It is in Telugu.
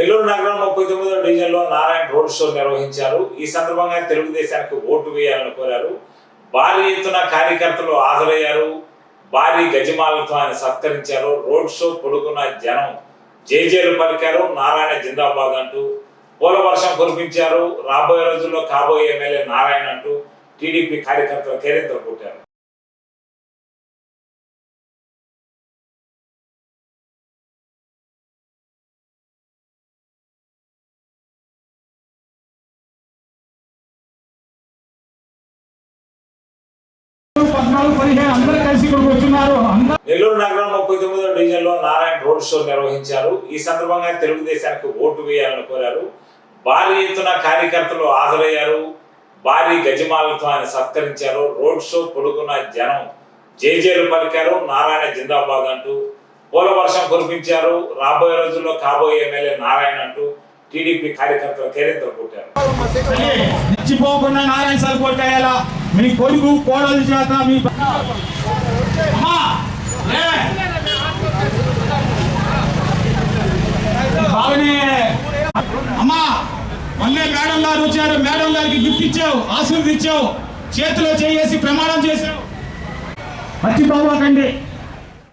నెల్లూరు నగరం ముప్పై తొమ్మిదో డివిజన్లో నారాయణ రోడ్ షో నిర్వహించారు. ఈ సందర్భంగా తెలుగుదేశానికి ఓటు వేయాలని కోరారు. భారీ ఎత్తున కార్యకర్తలు హాజరయ్యారు. భారీ గజమాలతో ఆయన సత్కరించారు. రోడ్ షో పొడుకున్న జనం జేజేలు పలికారు. నారాయణ జిందాబాద్ అంటూ పూల వర్షం కురిపించారు. రాబోయే రోజుల్లో కాబోయే ఎమ్మెల్యే నారాయణ అంటూ టీడీపీ కార్యకర్తలు కేరింతలు కొట్టారు. పద్నాలుగు పదిహేను అందరూ కలిసి ఇక్కడికి వచ్చినారు నెల్లూరు నగరం ముప్పై తొమ్మిదో డివిజన్లో నారాయణ రోడ్ షో నిర్వహించారు. ఈ సందర్భంగా తెలుగుదేశానికి ఓటు వేయాలని కోరారు. భారీ ఎత్తున కార్యకర్తలు హాజరయ్యారు. భారీ గజమాలతో ఆయన సత్కరించారు. రోడ్ షో పొడుగున జనం జేజేలు పలికారు. నారాయణ జిందాబాద్ అంటూ పూల వర్షం కురిపించారు. రాబోయే రోజుల్లో కాబోయే ఎమ్మెల్యే నారాయణ అంటూ టీడీపీ కార్యకర్తలు కేరింతలు కొట్టారు. నారాయణ సార్ కొట్టేయాలా? మీ కొడుకు కోడలు చేత మీ అమ్మా, మళ్ళీ మేడం గారు వచ్చారు. మేడం గారికి గిఫ్ట్ ఇచ్చావు ఆశీర్వదించావు చేతిలో చేసి ప్రమాణం చేసావు మర్చిపోవాకండి